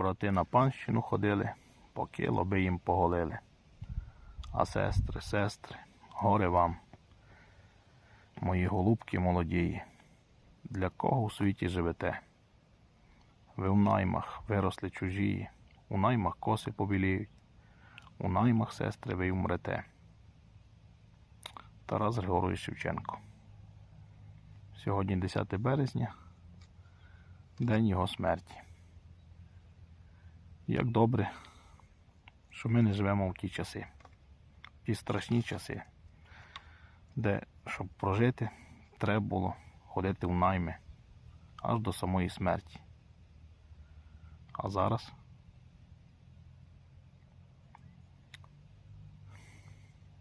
Брати на панщину ходили, поки лоби їм поголили. А сестри, сестри, горе вам, мої голубки молодії, для кого у світі живете? Ви в наймах виросли чужії, у наймах коси побіліють, у наймах, сестри, ви й умрете. Тарас Григорович Шевченко. Сьогодні 10 березня, день його смерті. Як добре, що ми не живемо в ті часи, ті страшні часи, де, щоб прожити, треба було ходити в найми аж до самої смерті. А зараз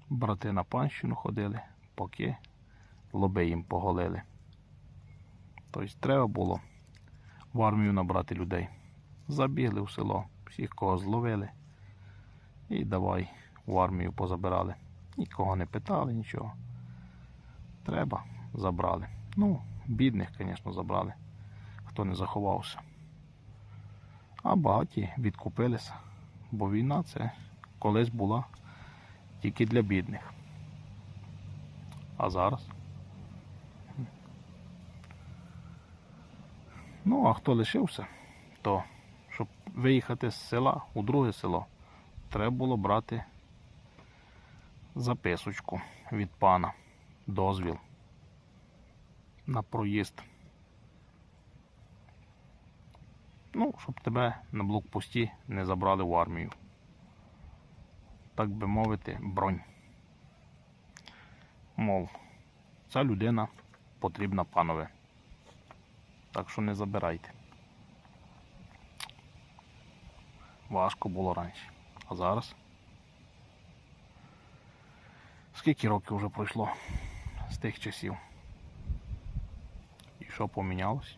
брати на панщину ходили, поки лоби їм поголили. Тобто треба було в армію набрати людей. Забігли в село, всіх кого зловили і давай в армію позабирали. Нікого не питали, нічого. Треба, забрали. Ну, бідних, звісно, забрали, хто не заховався. А багаті відкупилися, бо війна це колись була тільки для бідних. А зараз. Ну, а хто лишився, то щоб виїхати з села у друге село, треба було брати записочку від пана, дозвіл на проїзд. Ну, щоб тебе на блокпості не забрали в армію. Так би мовити, бронь. Мов, ця людина потрібна панове. Так що не забирайте. Важко було раніше. А зараз? Скільки років вже пройшло з тих часів? І що помінялось?